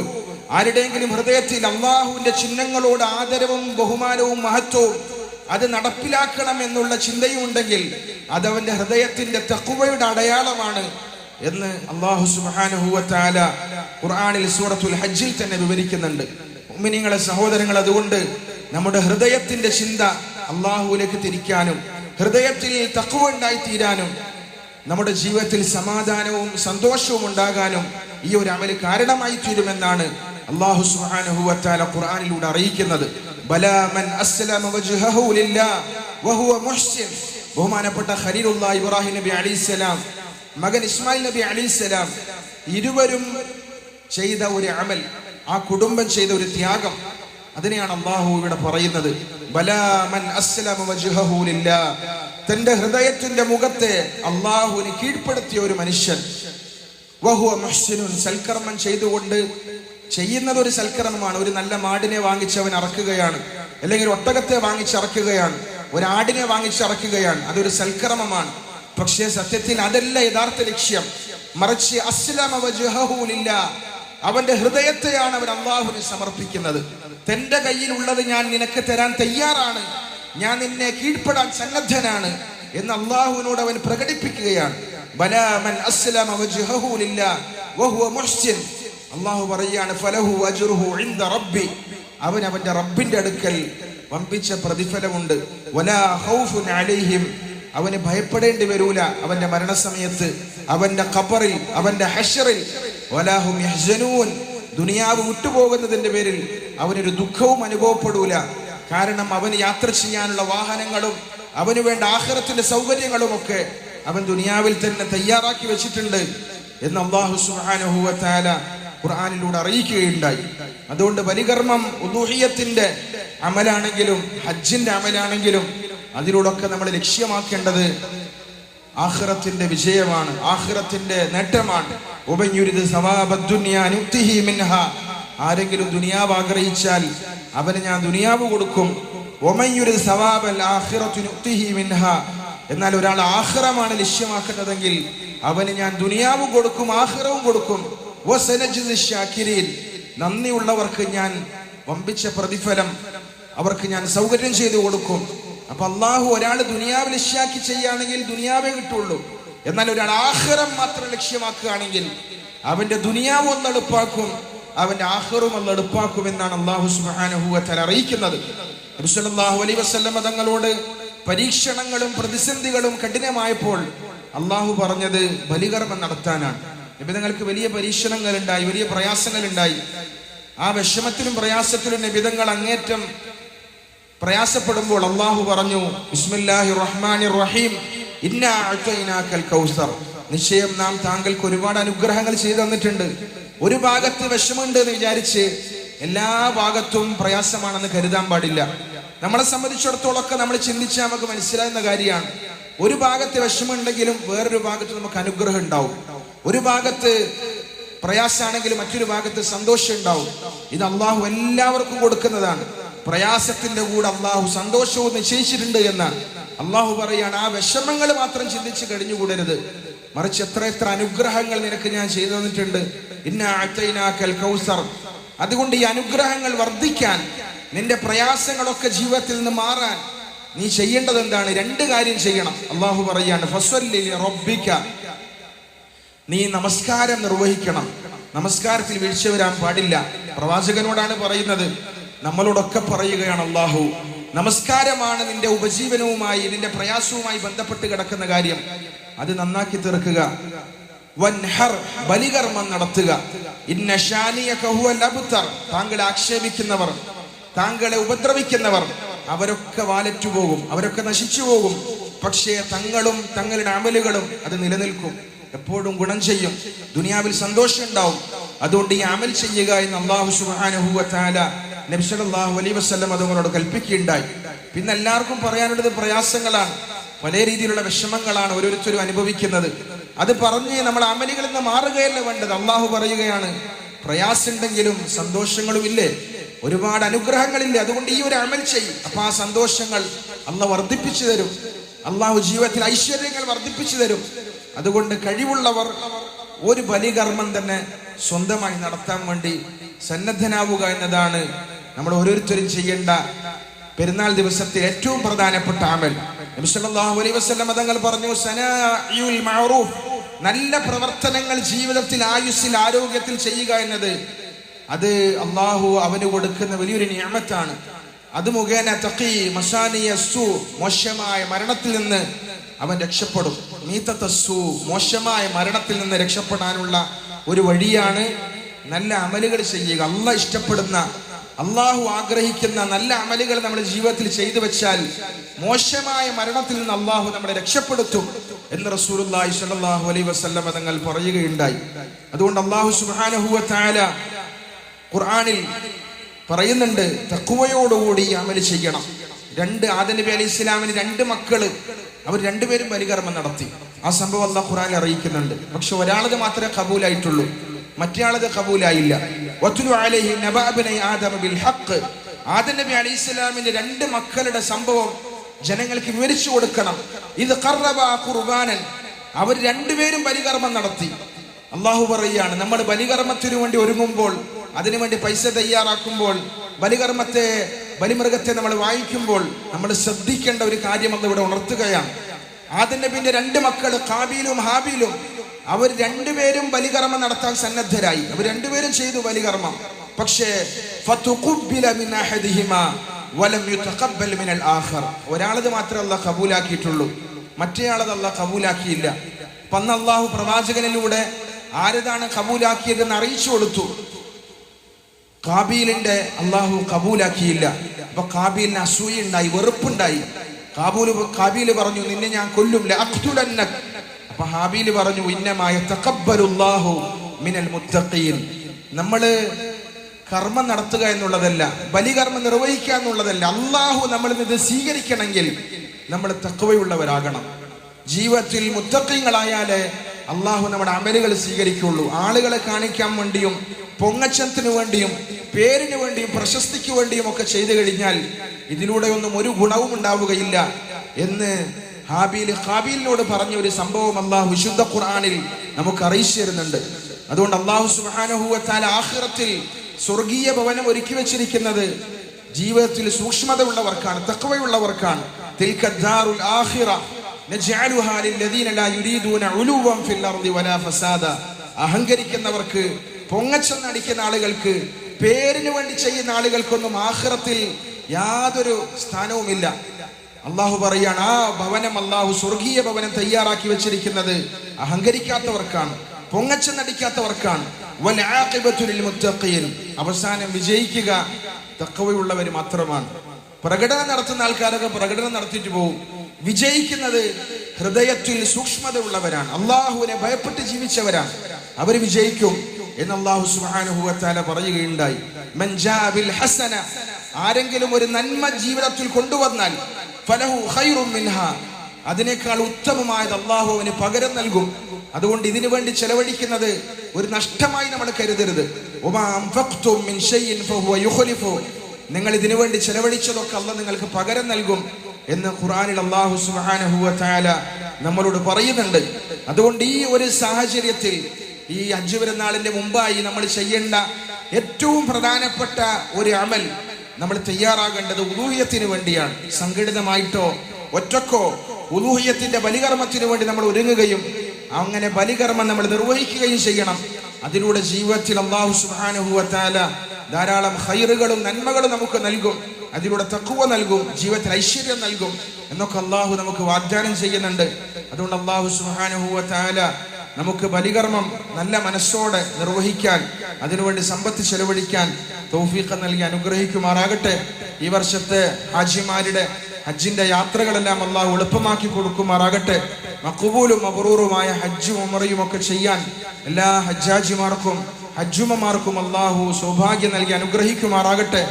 ആരുടെയെങ്കിലും ഹൃദയത്തിൽ അള്ളാഹുവിന്റെ ചിഹ്നങ്ങളോട് ആദരവും ബഹുമാനവും മഹത്വവും അത് നടപ്പിലാക്കണം എന്നുള്ള ചിന്തയും ഉണ്ടെങ്കിൽ അതവന്റെ ഹൃദയത്തിന്റെ തക്കുവയുടെ അടയാളമാണ് എന്ന് അള്ളാഹു സുബാനുഹുവത്താല ഖുർആാനിൽ സൂറത്തുൽ ഹജ്ജിൽ തന്നെ വിവരിക്കുന്നുണ്ട്. ഉമ്മിനിങ്ങളെ സഹോദരങ്ങൾ അതുകൊണ്ട് നമ്മുടെ ഹൃദയത്തിന്റെ ചിന്ത അള്ളാഹുവിലേക്ക് തിരിക്കാനും ഹൃദയത്തിൽ തക്കുവ ഉണ്ടായിത്തീരാനും നമ്മുടെ ജീവിതത്തിൽ സമാധാനവും സന്തോഷവും ഉണ്ടാകാനും ഈ ഒരു അമൽ കാരണമായി തീരുമെന്നാണ് അള്ളാഹു സുബ്ഹാനഹു വതആല ഖുർആനിലൂടെ അറിയിക്കുന്നത് ബലാ മൻ അസ്ലമ വജ്ഹഹു ലില്ലാ വഹുവ മുഹ്സിൻ. ബഹുമാനപ്പെട്ട ഖലീലുല്ലാഹ് ഇബ്രാഹിം നബി അലൈഹിസ്സലാം മകൻ ഇസ്മായിൽ നബി അലൈഹിസ്സലാം ഇരുവരും ചെയ്ത ഒരു അമൽ ആ കുടുംബം ചെയ്ത ഒരു ത്യാഗം. അതിനെയാണ് അള്ളാഹു ഇവിടെ പറയുന്നത് ബലാ മൻ അസ്ലമ വജ്ഹഹു ലില്ലാ. തന്റെ ഹൃദയത്തിന്റെ മുഖത്തെ അള്ളാഹുവിന് കീഴ്പ്പെടുത്തിയ ഒരു മനുഷ്യൻ വഹുവ മുഹ്സിനുൻ സൽക്കർമ്മം ചെയ്തുകൊണ്ട് ചെയ്യുന്നത് ഒരു സൽക്കർമ്മമാണ് ഒരു നല്ല മാടിനെ വാങ്ങിച്ചവൻ അറക്കുകയാണ്. അല്ലെങ്കിൽ ഒരു ഒട്ടകത്തെ വാങ്ങിച്ചറക്കുകയാണ് ഒരു ആടിനെ വാങ്ങിച്ചറക്കുകയാണ് അതൊരു സൽക്കർമ്മമാണ് പക്ഷേ സത്യത്തിൽ അതല്ല യഥാർത്ഥ ലക്ഷ്യം. മറിച്ച് അസ്ലമ വജ്ഹഹുലില്ല അവന്റെ ഹൃദയത്തെയാണ് അവൻ അള്ളാഹുവിന് സമർപ്പിക്കുന്നത്. തന്റെ കയ്യിൽ ഉള്ളത് ഞാൻ നിനക്ക് തരാൻ തയ്യാറാണ്. ഞാൻ നിന്നെ കീഴ്പ്പെടാൻ സന്നദ്ധനാണ് എന്ന് അള്ളാഹുവിനോട് അവൻ പ്രകടിപ്പിക്കുകയാണ്. അള്ളാഹു പറയാണ് ഫലഹു അജുർഹു ഇന്ദ റബ്ബി. അവൻ അവന്റെ റബ്ബിന്റെ അടുക്കൽ വമ്പിച്ച പ്രതിഫലമുണ്ട്. അലൈഹിം. അവന് ഭയപ്പെടേണ്ടി വരൂല അവന്റെ മരണസമയത്ത്. അവന്റെ ഖബറിൽ അവന്റെ ഹഷറിൽ. വലാഹും ദുനിയാവ് വിട്ടുപോകുന്നതിന്റെ പേരിൽ അവനൊരു ദുഃഖവും അനുഭവപ്പെടൂല. കാരണം അവന് യാത്ര ചെയ്യാനുള്ള വാഹനങ്ങളും അവന് വേണ്ട ആഹാരത്തിന്റെ സൗകര്യങ്ങളും ഒക്കെ അവൻ ദുനിയാവിൽ തന്നെ തയ്യാറാക്കി വെച്ചിട്ടുണ്ട്. എന്ന് അള്ളാഹു സുബ്ഹാനഹു വ തആല ഖുർആനിലൂടെ അറിയിക്കുകയുണ്ടായി. അതുകൊണ്ട് പരികർമ്മം ഉദൂഹിയത്തിന്റെ അമലാണെങ്കിലും ഹജ്ജിന്റെ അമലാണെങ്കിലും അതിലൂടെയൊക്കെ നമ്മൾ ലക്ഷ്യമാക്കേണ്ടത് ആഹ്റത്തിന്റെ വിജയമാണ് ആഹ്റത്തിന്റെ നേട്ടമാണ്. ഉപഞ്ഞുരിത് സവാബദ്ദുനിയ നുക്തിഹി മിൻഹ. ആരെങ്കിലും ദുനിയാവ് ആഗ്രഹിച്ചാൽ അവന് ഞാൻ ദുനിയാവ് കൊടുക്കും. ഒമയ്യൊരു സവാബൽ മിൻഹ. എന്നാൽ ഒരാൾ ആഹ്റമാണ് ലക്ഷ്യമാക്കുന്നതെങ്കിൽ അവന് ഞാൻ ദുനിയാവ് കൊടുക്കും ആഹ്റവും കൊടുക്കും. നന്ദിയുള്ളവർക്ക് ഞാൻ വമ്പിച്ച പ്രതിഫലം. അവർക്ക് ഞാൻ സൗകര്യം ചെയ്തു കൊടുക്കും. അപ്പൊ അള്ളാഹു ഒരാൾ ദുനിയാവ് ലക്ഷ്യാക്കി ചെയ്യുകയാണെങ്കിൽ ദുനിയാവേ കിട്ടുള്ളൂ. എന്നാൽ ഒരാൾ ആഹ്റം മാത്രം ലക്ഷ്യമാക്കുകയാണെങ്കിൽ അവന്റെ ദുനിയാവ് ഒന്ന് എളുപ്പാക്കും അവന്റെ ആഹ്റും ഒന്ന് എളുപ്പാക്കും എന്നാണ് അള്ളാഹു സുബാനഹുവത്തൽ അറിയിക്കുന്നത്. നബി അലൈ അലൈഹി വസല്ലമ തങ്ങളോട് പരീക്ഷണങ്ങളും പ്രതിസന്ധികളും കഠിനമായപ്പോൾ അള്ളാഹു പറഞ്ഞത് ബലികർമ്മം നടത്താനാണ്. നിബിതങ്ങൾക്ക് വലിയ പരീക്ഷണങ്ങൾ ഉണ്ടായി വലിയ പ്രയാസങ്ങൾ ഉണ്ടായി ആ വിഷമത്തിലും പ്രയാസത്തിലും നിബിതങ്ങൾ അങ്ങേറ്റം പ്രയാസപ്പെടുമ്പോൾ അള്ളാഹു പറഞ്ഞു ബിസ്മില്ലാഹി റഹീം കൗസർ. നിശ്ചയം നാം താങ്കൾക്ക് ഒരുപാട് അനുഗ്രഹങ്ങൾ ചെയ്തു തന്നിട്ടുണ്ട്. ഒരു ഭാഗത്ത് വിഷമമുണ്ട് എന്ന് വിചാരിച്ച് എല്ലാ ഭാഗത്തും പ്രയാസമാണെന്ന് കരുതാൻ പാടില്ല. നമ്മളെ സംബന്ധിച്ചിടത്തോളം ഒക്കെ നമ്മൾ ചിന്തിച്ചാൽ നമുക്ക് മനസ്സിലാകുന്ന കാര്യമാണ്. ഒരു ഭാഗത്ത് വിഷമമുണ്ടെങ്കിലും വേറൊരു ഭാഗത്ത് നമുക്ക് അനുഗ്രഹം ഉണ്ടാവും. ഒരു ഭാഗത്ത് പ്രയാസാണെങ്കിൽ മറ്റൊരു ഭാഗത്ത് സന്തോഷം ഉണ്ടാവും ഇത് അള്ളാഹു എല്ലാവർക്കും കൊടുക്കുന്നതാണ്. പ്രയാസത്തിന്റെ കൂടെ അള്ളാഹു സന്തോഷവും നിശ്ചയിച്ചിട്ടുണ്ട് എന്ന് അള്ളാഹു പറയാണ് ആ വിഷമങ്ങൾ മാത്രം ചിന്തിച്ച് കഴിഞ്ഞുകൂടരുത്. മറിച്ച് എത്ര എത്ര അനുഗ്രഹങ്ങൾ നിനക്ക് ഞാൻ ചെയ്തു തന്നിട്ടുണ്ട്. ഇന്ന അഅ്തൈനാക്കൽ കൗസർ. അതുകൊണ്ട് ഈ അനുഗ്രഹങ്ങൾ വർദ്ധിക്കാൻ നിന്റെ പ്രയാസങ്ങളൊക്കെ ജീവിതത്തിൽ നിന്ന് മാറാൻ നീ ചെയ്യേണ്ടത് എന്താണ്? രണ്ട് കാര്യം ചെയ്യണം. അള്ളാഹു പറയാണ് ഫസ്വല്ലി റബ്ബിക നീ നമസ്കാരം നിർവഹിക്കണം. നമസ്കാരത്തിൽ വീഴ്ച വരാൻ പാടില്ല. പ്രവാചകനോടാണ് പറയുന്നത്. നമ്മളോടൊക്കെ പറയുകയാണ് അള്ളാഹു നമസ്കാരമാണ് നിന്റെ ഉപജീവനവുമായി നിന്റെ പ്രയാസവുമായി ബന്ധപ്പെട്ട് കിടക്കുന്ന കാര്യം. അത് നന്നാക്കി തീർക്കുക. വൻഹർ ബലികർമ്മം നടത്തുക. താങ്കളെ ആക്ഷേപിക്കുന്നവർ താങ്കളെ ഉപദ്രവിക്കുന്നവർ അവരൊക്കെ വാലറ്റു പോകും അവരൊക്കെ നശിച്ചു പോകും പക്ഷേ തങ്ങളും തങ്ങളുടെ അമലുകളും അത് നിലനിൽക്കും. എപ്പോഴും ഗുണം ചെയ്യും. ദുനിയാവിൽ സന്തോഷം ഉണ്ടാവും. അതുകൊണ്ട് ഈ അമൽ ചെയ്യുക എന്ന് അള്ളാഹു സുബ്ഹാനഹു വ തആല നബി സല്ലല്ലാഹു അലൈഹി വസല്ലം അതുങ്ങളോട് കൽപ്പിക്കുകയുണ്ടായി. പിന്നെ എല്ലാവർക്കും പറയാനുള്ളത് പ്രയാസങ്ങളാണ്. പല രീതിയിലുള്ള വിഷമങ്ങളാണ് ഓരോരുത്തരും അനുഭവിക്കുന്നത്. അത് പറഞ്ഞ് നമ്മൾ അമലികളിൽ നിന്ന് മാറുകയല്ല വേണ്ടത്. അള്ളാഹു പറയുകയാണ് പ്രയാസമുണ്ടെങ്കിലും സന്തോഷങ്ങളും ഇല്ലേ ഒരുപാട് അനുഗ്രഹങ്ങളില്ലേ? അതുകൊണ്ട് ഈ ഒരു അമൽ ചെയ്യും. അപ്പൊ ആ സന്തോഷങ്ങൾ അള്ള വർദ്ധിപ്പിച്ചു തരും. അള്ളാഹു ജീവിതത്തിൽ ഐശ്വര്യങ്ങൾ വർദ്ധിപ്പിച്ചു തരും. അതുകൊണ്ട് കഴിവുള്ളവർ ഒരു ബലികർമ്മം തന്നെ സ്വന്തമായി നടത്താൻ വേണ്ടി സന്നദ്ധനാവുക എന്നതാണ് നമ്മൾ ഓരോരുത്തരും ചെയ്യേണ്ട പെരുന്നാൾ ദിവസത്തിൽ ഏറ്റവും പ്രധാനപ്പെട്ട അമൽ. നബി സല്ലല്ലാഹു അലൈഹി വസല്ലം തങ്ങൾ പറഞ്ഞു മഅറൂഫ്. നല്ല പ്രവർത്തനങ്ങൾ ജീവിതത്തിൽ ആയുസ്സിൽ ആരോഗ്യത്തിൽ ചെയ്യുക എന്നത് അത് അള്ളാഹു അവന് കൊടുക്കുന്ന വലിയൊരു നിയമത്താണ്. അത് മുഖേന തക്കി മസാനിയ മോശമായ മരണത്തിൽ നിന്ന് അവൻ രക്ഷപ്പെടും. മീത്തസു മോശമായ മരണത്തിൽ നിന്ന് രക്ഷപ്പെടാനുള്ള ഒരു വഴിയാണ് നല്ല അമലുകൾ ചെയ്യുക. അല്ല ഇഷ്ടപ്പെടുന്ന അള്ളാഹു ആഗ്രഹിക്കുന്ന നല്ല അമലുകൾ നമ്മുടെ ജീവിതത്തിൽ ചെയ്തു വെച്ചാൽ മോശമായ മരണത്തിൽ നിന്ന് അള്ളാഹു നമ്മളെ രക്ഷപ്പെടുത്തും എന്ന് റസൂലുള്ളാഹി സ്വല്ലല്ലാഹു അലൈഹി വസല്ലം തങ്ങൾ പറയുകയുണ്ടായി. അതുകൊണ്ട് അള്ളാഹു സുബ്ഹാനഹു വ തആല ഖുർആനിൽ പറയുന്നുണ്ട് തക്കുവയോടുകൂടി കൂടി അമൽ ചെയ്യണം. രണ്ട് ആദനബി അലി ഇസ്ലാമിന് രണ്ട് മക്കൾ. അവർ രണ്ടുപേരും ബലികർമ്മം നടത്തി. ആ സംഭവം അള്ളാഹ് ഖുറാൻ അറിയിക്കുന്നുണ്ട്. പക്ഷെ ഒരാളത് മാത്രമേ കബൂലായിട്ടുള്ളൂ മറ്റേയാളത് കബൂലായില്ല ആദം നബി അലി ഇസ്ലാമിന്റെ രണ്ട് മക്കളുടെ സംഭവം ജനങ്ങൾക്ക് വിവരിച്ചു കൊടുക്കണം. ഇത് ഖർറബ ഖുർബാനൻ. അവർ രണ്ടുപേരും ബലികർമ്മം നടത്തി. അള്ളാഹു പറയുകയാണ് നമ്മൾ ബലികർമ്മത്തിനു വേണ്ടി ഒരുങ്ങുമ്പോൾ അതിനുവേണ്ടി പൈസ തയ്യാറാക്കുമ്പോൾ ബലികർമ്മത്തെ ബലിമൃഗത്തെ നമ്മൾ വായിക്കുമ്പോൾ നമ്മൾ ശ്രദ്ധിക്കേണ്ട ഒരു കാര്യം അന്ന് ഇവിടെ ഉണർത്തുകയാണ്. ആദ്യ നബിന്റെ രണ്ട് മക്കൾ കാബീലും ഹാബീലും. അവർ രണ്ടുപേരും ബലികർമ്മം നടത്താൻ സന്നദ്ധരായി. അവർ രണ്ടുപേരും ചെയ്തു ബലികർമ്മം. പക്ഷേ ഒരാളത് മാത്രമേ അല്ല കബൂലാക്കിയിട്ടുള്ളൂ. മറ്റേയാളത് അല്ല കബൂലാക്കിയില്ല. അപ്പൊ അന്ന് അള്ളാഹു പ്രവാചകനിലൂടെ ആരതാണ് കബൂലാക്കിയതെന്ന് അറിയിച്ചു കൊടുത്തു. കാബീലിന്റെ അള്ളാഹു കബൂലാക്കിയില്ല. അപ്പൊ കാബീലിന് അസൂയുണ്ടായി വെറുപ്പുണ്ടായി. കാബൂൽ കാബീൽ പറഞ്ഞു നിന്നെ ഞാൻ കൊല്ലും. അപ്പൊ ഹാബീൽ പറഞ്ഞു ഇന്നമായ തഖബ്ബലുല്ലാഹു മിനൽ മുത്തഖീൻ. നമ്മൾ കർമ്മം നടത്തുക എന്നുള്ളതല്ല ബലികർമ്മം നിർവഹിക്കുക എന്നുള്ളതല്ല അള്ളാഹു നമ്മൾ ഇത് സ്വീകരിക്കണമെങ്കിൽ നമ്മൾ തക്കവയുള്ളവരാകണം ജീവിതത്തിൽ മുത്തക്കങ്ങളായാലേ അള്ളാഹു നമ്മുടെ അമലുകൾ സ്വീകരിക്കുള്ളൂ. ആളുകളെ കാണിക്കാൻ വേണ്ടിയും പൊങ്ങച്ചത്തിന് വേണ്ടിയും പേരിന് വേണ്ടിയും പ്രശസ്തിക്ക് വേണ്ടിയും ഒക്കെ ചെയ്തു കഴിഞ്ഞാൽ ഇതിലൂടെ ഒന്നും ഒരു ഗുണവും ഉണ്ടാവുകയില്ല എന്ന് ഹാബീൽ ഹാബീലിനോട് പറഞ്ഞ ഒരു സംഭവം അള്ളാഹു വിശുദ്ധ ഖുർആാനിൽ നമുക്ക് അറിയിച്ചു തരുന്നുണ്ട്. അതുകൊണ്ട് അള്ളാഹു സുഹാനുഹൂവത്താൽ ആഹ്റത്തിൽ സ്വർഗീയ ഭവനം ഒരുക്കി വെച്ചിരിക്കുന്നത് ജീവിതത്തിൽ സൂക്ഷ്മത ഉള്ളവർക്കാണ് തക്കവയുള്ളവർക്കാണ് തിൽക്കദ്ദാറുൽ ദാറുൽ അഹങ്കരിക്കുന്നവർക്ക് പൊങ്ങച്ചം അടിക്കുന്ന ആളുകൾക്ക് പേരിന് വേണ്ടി ചെയ്യുന്ന ആളുകൾക്കൊന്നും ആഹ്റത്തിൽ യാതൊരു സ്ഥാനവുമില്ല. അള്ളാഹു പറയാണ് ആ ഭവനം അള്ളാഹു സ്വർഗീയ ഭവനം തയ്യാറാക്കി വെച്ചിരിക്കുന്നത് അഹങ്കരിക്കാത്തവർക്കാണ് പൊങ്ങച്ചം നടിക്കാത്തവർക്കാണ് വൽആഖിബത്തു ലിൽമുത്തഖീൻ. അവസാനം വിജയിക്കുക തക്കവയുള്ളവർ മാത്രമാണ്. പ്രകടനം നടത്തുന്ന ആൾക്കാരൊക്കെ പ്രകടനം നടത്തിയിട്ട് പോകും. വിജയിക്കുന്നത് ഹൃദയത്തിൽ സൂക്ഷ്മത ഉള്ളവരാണ് അള്ളാഹുവിനെ ഭയപ്പെട്ട് ജീവിച്ചവരാണ്. അവർ വിജയിക്കും എന്ന് അള്ളാഹു സുബ്ഹാനഹു വതആല പറയുകയുണ്ടായി. മൻ ജാഅ ഹസന ആരെങ്കിലും ഒരു നന്മ ജീവിതത്തിൽ കൊണ്ടുവന്നാൽ ഫലഹു ഖൈറും മിൻഹാ അതിനേക്കാൾ ഉത്തമമായത് അള്ളാഹു അവന് പകരം നൽകും. അതുകൊണ്ട് ഇതിനു വേണ്ടി ചെലവഴിക്കുന്നത് ഒരു നഷ്ടമായി നമ്മൾ കരുതരുത്. നിങ്ങൾ ഇതിനു വേണ്ടി ചെലവഴിച്ചതൊക്കെ അല്ല നിങ്ങൾക്ക് പകരം നൽകും എന്ന് ഖുറാനിൽ അള്ളാഹു വതആല നമ്മളോട് പറയുന്നുണ്ട്. അതുകൊണ്ട് ഈ ഒരു സാഹചര്യത്തിൽ ഈ അഞ്ചു പെരുന്നാളിന്റെ മുമ്പായി നമ്മൾ ചെയ്യേണ്ട ഏറ്റവും പ്രധാനപ്പെട്ട ഒരു അമൽ നമ്മൾ തയ്യാറാകേണ്ടത് ഉദൂഹ്യത്തിന് വേണ്ടിയാണ്. സംഘടിതമായിട്ടോ ഒറ്റക്കോ ഉദൂഹ്യത്തിന്റെ ബലികർമ്മത്തിന് വേണ്ടി നമ്മൾ ഒരുങ്ങുകയും അങ്ങനെ ബലികർമ്മം നമ്മൾ നിർവഹിക്കുകയും ചെയ്യണം. അതിലൂടെ ജീവിതത്തിൽ അള്ളാഹു സുബ്ഹാനഹു വതആല ധാരാളം ഹൈറുകളും നന്മകളും നമുക്ക് നൽകും. അതിലൂടെ തക്കുവ നൽകും ജീവിതത്തിൽ ഐശ്വര്യം നൽകും എന്നൊക്കെ അള്ളാഹു നമുക്ക് വാഗ്ദാനം ചെയ്യുന്നുണ്ട്. അതുകൊണ്ട് അള്ളാഹു സുബ്ഹാനഹു താല നമുക്ക് ബലികർമ്മം നല്ല മനസ്സോടെ നിർവഹിക്കാൻ അതിനുവേണ്ടി സമ്പത്ത് ചെലവഴിക്കാൻ തൗഫീഖ് നൽകി അനുഗ്രഹിക്കുമാറാകട്ടെ. ഈ വർഷത്തെ ഹാജിമാരുടെ ഹജ്ജിന്റെ യാത്രകളെല്ലാം അള്ളാഹു എളുപ്പമാക്കി കൊടുക്കുമാറാകട്ടെ. മക്കുബൂലും അബറൂറുമായ ഹജ്ജും ഉമറയും ഒക്കെ ചെയ്യാൻ എല്ലാ ഹജ്ജാജിമാർക്കും ഹജ്ജുമമാർക്കും അള്ളാഹു സൗഭാഗ്യം നൽകി അനുഗ്രഹിക്കുമാറാകട്ടെ.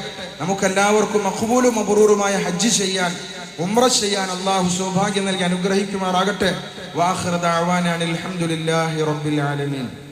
നമുക്കെല്ലാവർക്കും മഖബൂലും അബറൂറുമായ ഹജ്ജ് ചെയ്യാൻ ഉംറ ചെയ്യാൻ അള്ളാഹു സൗഭാഗ്യം നൽകി അനുഗ്രഹിക്കുമാറാകട്ടെ. അനിൽ ഹംദുലില്ലാഹി റബ്ബിൽ ആലമീൻ.